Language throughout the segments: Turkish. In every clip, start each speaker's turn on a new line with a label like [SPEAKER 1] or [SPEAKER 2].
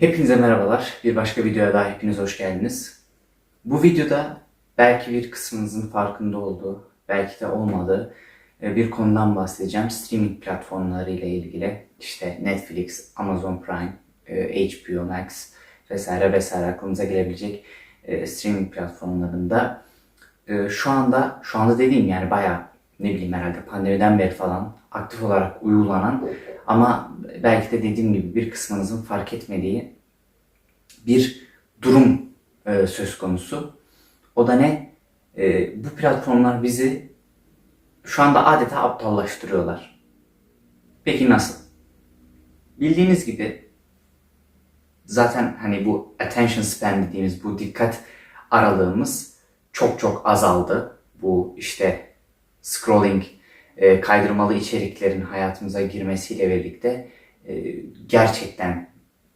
[SPEAKER 1] Hepinize merhabalar. Bir başka videoya daha hepiniz hoş geldiniz. Bu videoda belki bir kısmınızın farkında olduğu, belki de olmadığı e, bir konudan bahsedeceğim. Streaming platformları ile ilgili. İşte Netflix, Amazon Prime, e, HBO Max vesaire vesaire aklınıza gelebilecek e, streaming platformlarında şu anda, şu anda dediğim yani bayağı ne bileyim herhalde pandemiden beri falan aktif olarak uygulanan ama belki de dediğim gibi bir kısmınızın fark etmediği bir durum e, söz konusu. O da ne? E, bu platformlar bizi şu anda adeta aptallaştırıyorlar. Peki nasıl? Bildiğiniz gibi zaten hani bu attention span dediğimiz bu dikkat aralığımız çok çok azaldı. Bu işte scrolling, e, kaydırmalı içeriklerin hayatımıza girmesiyle birlikte e, gerçekten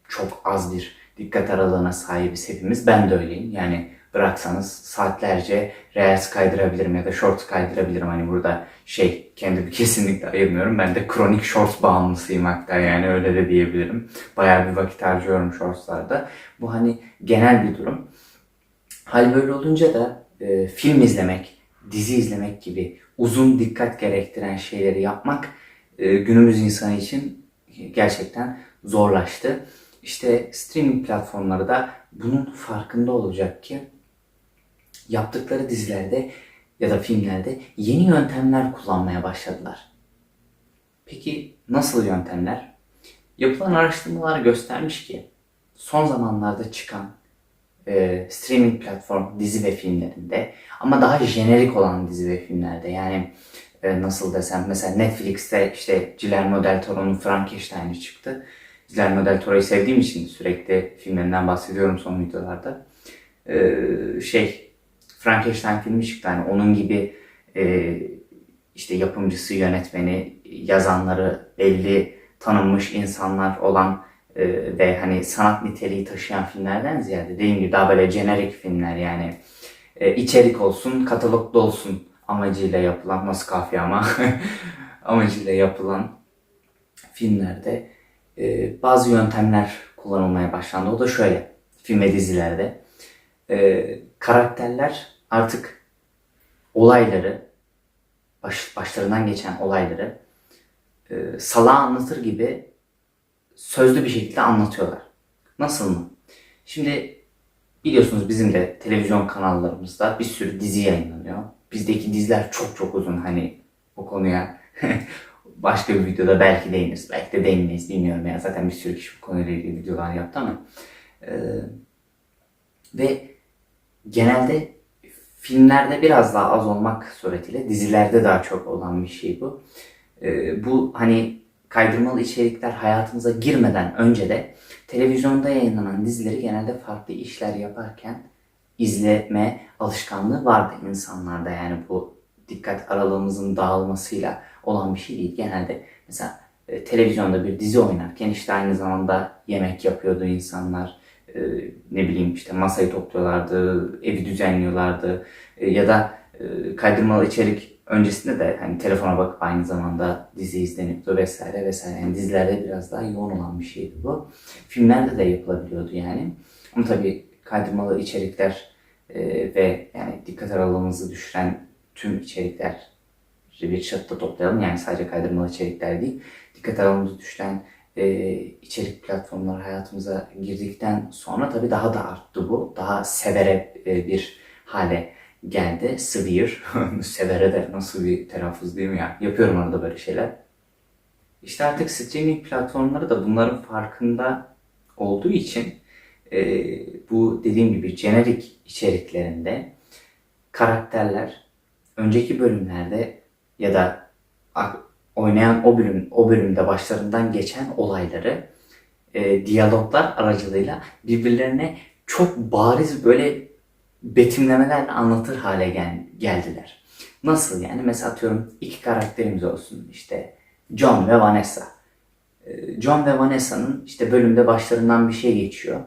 [SPEAKER 1] çok az bir dikkat aralığına sahibiz hepimiz. Ben de öyleyim. Yani bıraksanız saatlerce Reels kaydırabilirim ya da Shorts kaydırabilirim. Hani burada şey kendimi kesinlikle ayırmıyorum. Ben de kronik Shorts bağımlısıyım hatta yani öyle de diyebilirim. Bayağı bir vakit harcıyorum Shorts'larda. Bu hani genel bir durum. Hal böyle olunca da e, film izlemek, dizi izlemek gibi uzun dikkat gerektiren şeyleri yapmak e, günümüz insanı için gerçekten zorlaştı. İşte streaming platformları da bunun farkında olacak ki yaptıkları dizilerde ya da filmlerde yeni yöntemler kullanmaya başladılar. Peki nasıl yöntemler? Yapılan araştırmalar göstermiş ki son zamanlarda çıkan e, streaming platform dizi ve filmlerinde ama daha jenerik olan dizi ve filmlerde yani e, nasıl desem mesela Netflix'te işte Guillermo del Toro'nun Frankenstein'i çıktı. Guillermo del Toro'yu sevdiğim için sürekli filmlerinden bahsediyorum son videolarda. E, şey Frankenstein filmi çıktı hani onun gibi e, işte yapımcısı, yönetmeni, yazanları belli tanınmış insanlar olan e, ve hani sanat niteliği taşıyan filmlerden ziyade dediğim gibi daha böyle jenerik filmler yani e, içerik olsun, katalogda olsun amacıyla yapılan, nasıl kafiye ama amacıyla yapılan filmlerde e, bazı yöntemler kullanılmaya başlandı. O da şöyle, film ve dizilerde. E, karakterler artık olayları, baş, başlarından geçen olayları e, salağa anlatır gibi sözlü bir şekilde anlatıyorlar. Nasıl mı? Şimdi biliyorsunuz bizim de televizyon kanallarımızda bir sürü dizi yayınlanıyor. Bizdeki diziler çok çok uzun hani o konuya başka bir videoda belki değiniriz. Belki de değinmeyiz bilmiyorum ya. Zaten bir sürü kişi bu konuyla ilgili videolar yaptı ama e, ve genelde filmlerde biraz daha az olmak suretiyle dizilerde daha çok olan bir şey bu. E, bu hani kaydırmalı içerikler hayatımıza girmeden önce de televizyonda yayınlanan dizileri genelde farklı işler yaparken izleme alışkanlığı vardı insanlarda. Yani bu dikkat aralığımızın dağılmasıyla olan bir şey değil. Genelde mesela e, televizyonda bir dizi oynarken işte aynı zamanda yemek yapıyordu insanlar. E, ne bileyim işte masayı topluyorlardı, evi düzenliyorlardı e, ya da e, kaydırmalı içerik öncesinde de hani telefona bakıp aynı zamanda dizi izleniyordu vesaire vesaire. Yani dizilerde biraz daha yoğun olan bir şeydi bu. Filmlerde de yapılabiliyordu yani. Ama tabii kaydırmalı içerikler e, ve yani dikkat aralığımızı düşüren tüm içerikler bir çatıda toplayalım. Yani sadece kaydırmalı içerikler değil. Dikkat aralığımızı düşüren e, içerik platformları hayatımıza girdikten sonra tabii daha da arttı bu. Daha severe e, bir hale geldi. Severe. Severe de nasıl bir telaffuz değil mi ya? Yapıyorum arada böyle şeyler. İşte artık streaming platformları da bunların farkında olduğu için e, bu dediğim gibi jenerik içeriklerinde karakterler önceki bölümlerde ya da oynayan o bölüm o bölümde başlarından geçen olayları e, diyaloglar aracılığıyla birbirlerine çok bariz böyle betimlemelerle anlatır hale gel- geldiler. Nasıl yani? Mesela atıyorum iki karakterimiz olsun işte John ve Vanessa. E, John ve Vanessa'nın işte bölümde başlarından bir şey geçiyor.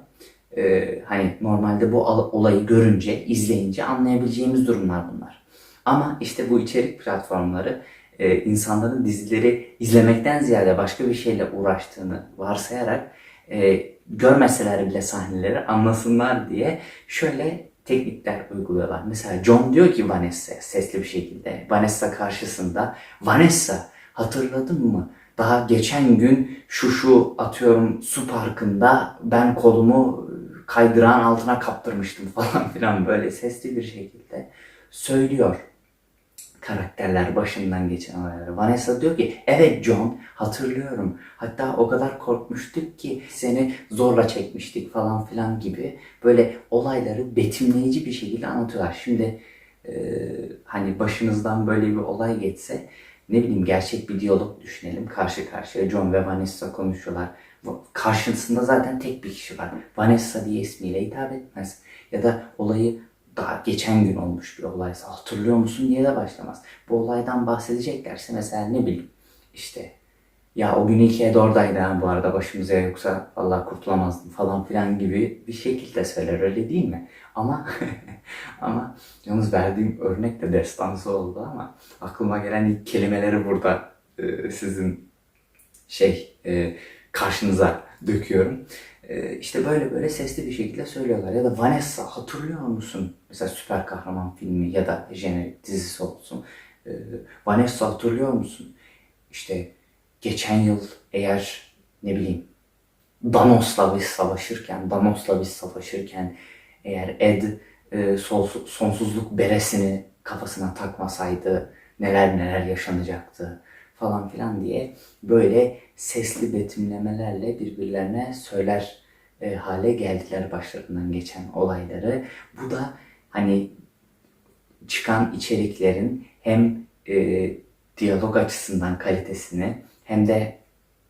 [SPEAKER 1] Ee, hani normalde bu olayı görünce, izleyince anlayabileceğimiz durumlar bunlar. Ama işte bu içerik platformları e, insanların dizileri izlemekten ziyade başka bir şeyle uğraştığını varsayarak e, görmeseler bile sahneleri anlasınlar diye şöyle teknikler uyguluyorlar. Mesela John diyor ki Vanessa sesli bir şekilde Vanessa karşısında Vanessa hatırladın mı? Daha geçen gün şu şu atıyorum su parkında ben kolumu kaydırağın altına kaptırmıştım falan filan böyle sesli bir şekilde söylüyor karakterler başından geçen olayları. Vanessa diyor ki evet John hatırlıyorum. Hatta o kadar korkmuştuk ki seni zorla çekmiştik falan filan gibi böyle olayları betimleyici bir şekilde anlatıyorlar. Şimdi e, hani başınızdan böyle bir olay geçse ne bileyim gerçek bir diyalog düşünelim. Karşı karşıya John ve Vanessa konuşuyorlar. Karşısında zaten tek bir kişi var. Vanessa diye ismiyle hitap etmez. Ya da olayı daha geçen gün olmuş bir olaysa hatırlıyor musun diye de başlamaz. Bu olaydan bahsedeceklerse mesela ne bileyim işte ya o gün ilk evde oradaydı ha bu arada başımıza yoksa Allah kurtulamazdım falan filan gibi bir şekilde söyler öyle değil mi? Ama ama yalnız verdiğim örnek de destansı oldu ama aklıma gelen ilk kelimeleri burada e, sizin şey e, karşınıza döküyorum. E, işte böyle böyle sesli bir şekilde söylüyorlar. Ya da Vanessa hatırlıyor musun? Mesela süper kahraman filmi ya da jenerik dizisi olsun. E, Vanessa hatırlıyor musun? İşte geçen yıl eğer ne bileyim Danos'la biz savaşırken, Danos'la biz savaşırken eğer Ed e, sonsuzluk beresini kafasına takmasaydı neler neler yaşanacaktı falan filan diye böyle sesli betimlemelerle birbirlerine söyler e, hale geldiler başlarından geçen olayları. Bu da hani çıkan içeriklerin hem e, diyalog açısından kalitesini hem de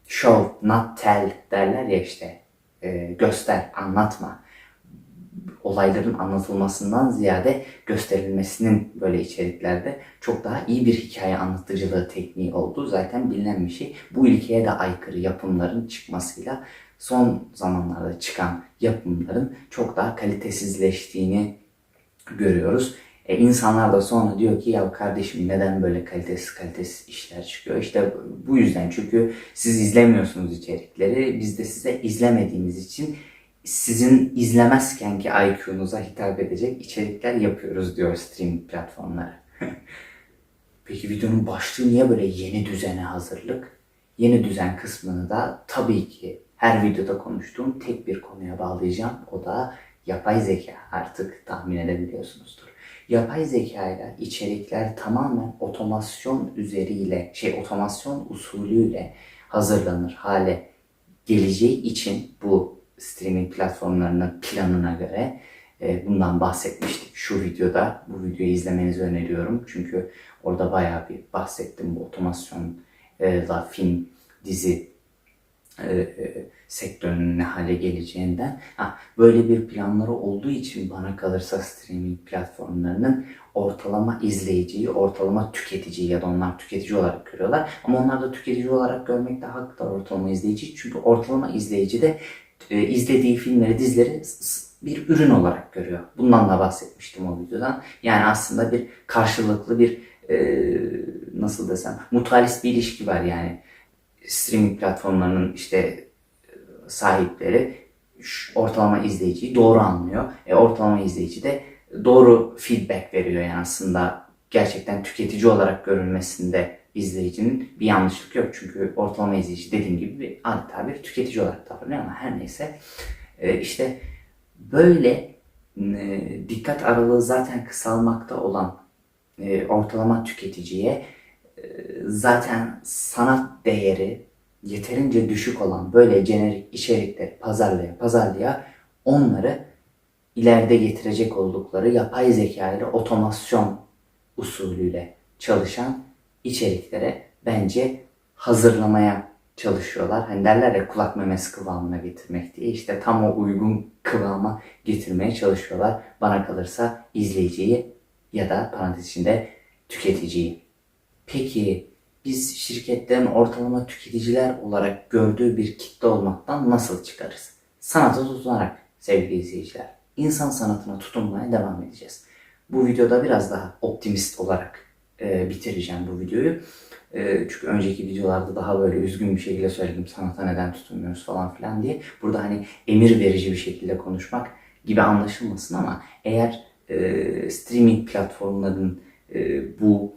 [SPEAKER 1] show, not tell derler ya işte e, göster, anlatma olayların anlatılmasından ziyade gösterilmesinin böyle içeriklerde çok daha iyi bir hikaye anlatıcılığı tekniği olduğu zaten bilinen bir şey. Bu ilkeye de aykırı yapımların çıkmasıyla son zamanlarda çıkan yapımların çok daha kalitesizleştiğini görüyoruz. E, insanlar da sonra diyor ki ya kardeşim neden böyle kalitesiz kalitesiz işler çıkıyor? İşte bu yüzden çünkü siz izlemiyorsunuz içerikleri. Biz de size izlemediğimiz için sizin izlemezken ki IQ'nuza hitap edecek içerikler yapıyoruz diyor streaming platformları. Peki videonun başlığı niye böyle yeni düzene hazırlık? Yeni düzen kısmını da tabii ki her videoda konuştuğum tek bir konuya bağlayacağım. O da yapay zeka. Artık tahmin edebiliyorsunuzdur. Yapay zeka ile içerikler tamamen otomasyon üzeriyle, şey otomasyon usulüyle hazırlanır hale geleceği için bu streaming platformlarının planına göre e, bundan bahsetmiştik şu videoda. Bu videoyu izlemenizi öneriyorum. Çünkü orada bayağı bir bahsettim bu otomasyonla film, dizi e, e, sektörünün ne hale geleceğinden. Ha, böyle bir planları olduğu için bana kalırsa streaming platformlarının ortalama izleyiciyi, ortalama tüketiciyi ya da onlar tüketici olarak görüyorlar. Ama onlar da tüketici olarak görmekte haklılar ortalama izleyici. Çünkü ortalama izleyici de e, izlediği filmleri, dizileri bir ürün olarak görüyor. Bundan da bahsetmiştim o videodan. Yani aslında bir karşılıklı bir e, nasıl desem mutualist bir ilişki var yani. Streaming platformlarının işte e, sahipleri ortalama izleyiciyi doğru anlıyor. E, ortalama izleyici de doğru feedback veriyor yani aslında gerçekten tüketici olarak görülmesinde izleyicinin bir yanlışlık yok. Çünkü ortalama izleyici dediğim gibi bir adeta bir tüketici olarak davranıyor ama her neyse e, işte böyle e, dikkat aralığı zaten kısalmakta olan e, ortalama tüketiciye zaten sanat değeri yeterince düşük olan böyle jenerik içerikleri pazarlaya pazarlaya onları ileride getirecek oldukları yapay zeka ile otomasyon usulüyle çalışan içeriklere bence hazırlamaya çalışıyorlar. Hani derler ya kulak memesi kıvamına getirmek diye. işte tam o uygun kıvama getirmeye çalışıyorlar. Bana kalırsa izleyiciyi ya da parantez içinde tüketiciyi. Peki biz şirketlerin ortalama tüketiciler olarak gördüğü bir kitle olmaktan nasıl çıkarız? Sanata tutunarak sevgili izleyiciler. İnsan sanatına tutunmaya devam edeceğiz. Bu videoda biraz daha optimist olarak e, bitireceğim bu videoyu. Ee, çünkü önceki videolarda daha böyle üzgün bir şekilde söyledim sanata neden tutunmuyoruz falan filan diye. Burada hani emir verici bir şekilde konuşmak gibi anlaşılmasın ama eğer e, streaming platformların e, bu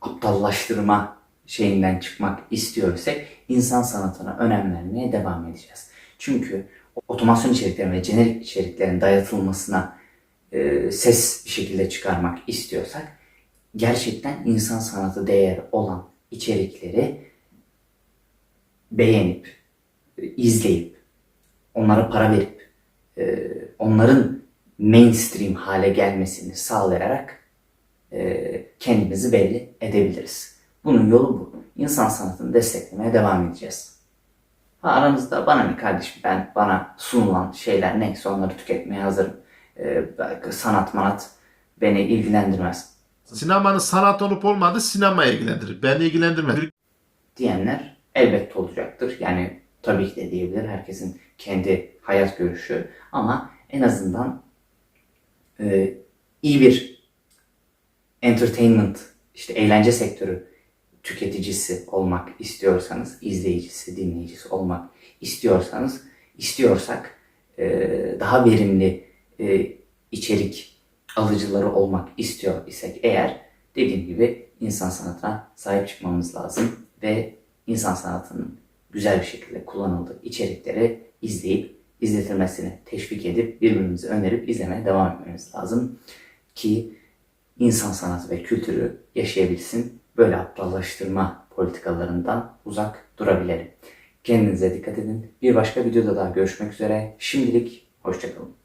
[SPEAKER 1] aptallaştırma şeyinden çıkmak istiyorsak insan sanatına önem vermeye devam edeceğiz. Çünkü otomasyon içeriklerin ve jenerik içeriklerin dayatılmasına e, ses bir şekilde çıkarmak istiyorsak gerçekten insan sanatı değer olan içerikleri beğenip, izleyip, onlara para verip, e, onların mainstream hale gelmesini sağlayarak e, kendimizi belli edebiliriz. Bunun yolu bu. İnsan sanatını desteklemeye devam edeceğiz. Ha, aranızda bana ne kardeşim ben bana sunulan şeyler neyse onları tüketmeye hazırım. E, sanat manat beni ilgilendirmez
[SPEAKER 2] Sinemanın sanat olup olmadığı sinemaya ilgilendirir. Beni ilgilendirmez.
[SPEAKER 1] diyenler elbette olacaktır. Yani tabii ki de diyebilir. Herkesin kendi hayat görüşü. Ama en azından e, iyi bir entertainment, işte eğlence sektörü tüketicisi olmak istiyorsanız, izleyicisi, dinleyicisi olmak istiyorsanız, istiyorsak e, daha verimli e, içerik alıcıları olmak istiyor isek eğer dediğim gibi insan sanatına sahip çıkmamız lazım ve insan sanatının güzel bir şekilde kullanıldığı içerikleri izleyip izletilmesini teşvik edip birbirimize önerip izlemeye devam etmemiz lazım ki insan sanatı ve kültürü yaşayabilsin. Böyle aptallaştırma politikalarından uzak durabilelim. Kendinize dikkat edin. Bir başka videoda daha görüşmek üzere. Şimdilik hoşçakalın.